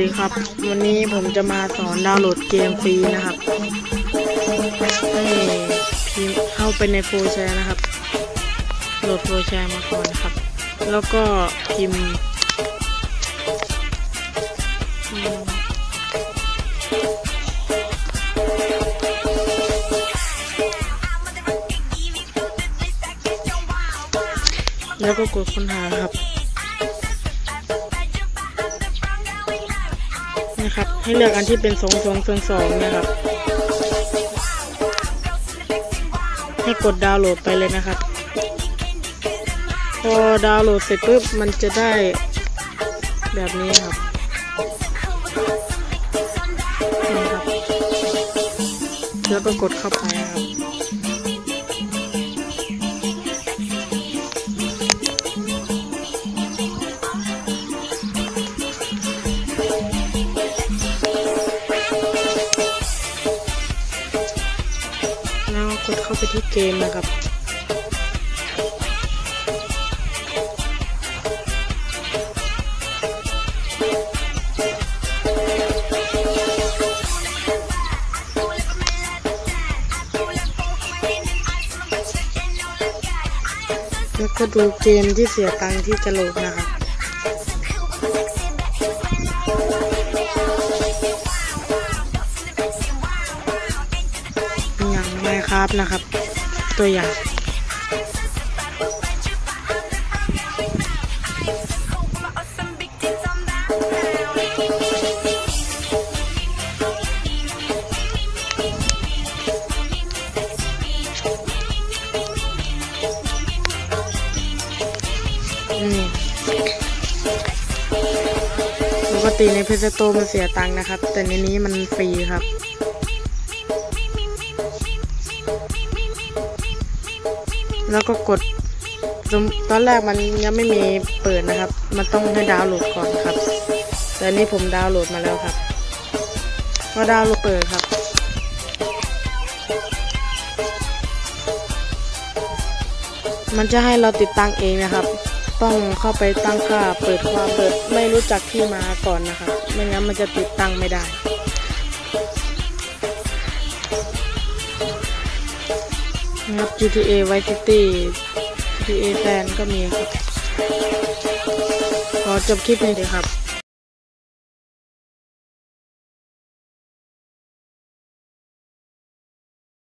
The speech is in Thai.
ดีครับ วันนี้ผมจะมาสอนดาวน์โหลดเกมฟรีนะครับให้พิมพ์เข้าไปในโฟร์แชร์นะครับ โหลดโฟร์แชร์มาก่อนครับ แล้วก็พิมพ์อืมแล้วก็กดค้นหาครับ นะครับ ให้เลือกอันที่เป็นสองสองสองสองนะครับ ให้กดดาวน์โหลดไปเลยนะครับ พอดาวน์โหลดเสร็จปุ๊บมันจะได้แบบนี้ครับนี่ครับ แล้วก็กดเข้าไปครับ กดเข้าไปที่เกมนะครับ แล้วก็ดูเกมที่เสียตังค์ที่จะโหลดนะ ครับอย่ารับนะครับ ตัวอย่างปกติในเพจโตมันเสียตังค์นะครับ แต่ในนี้มันฟรีครับ แล้วก็กดตอนแรกมันยังไม่มีเปิดนะครับ มันต้องให้ดาวน์โหลดก่อนครับ แต่นี้ผมดาวน์โหลดมาแล้วครับพอดาวน์โหลดเปิดครับ มันจะให้เราติดตั้งเองนะครับ ต้องเข้าไปตั้งค่าเปิดความเปิดไม่รู้จักที่มาก่อนนะครับ ไม่งั้นมันจะติดตั้งไม่ได้ นะครับ GTA Vice City GTA San ก็มีครับ ขอจบคลิปนี้เลยครับ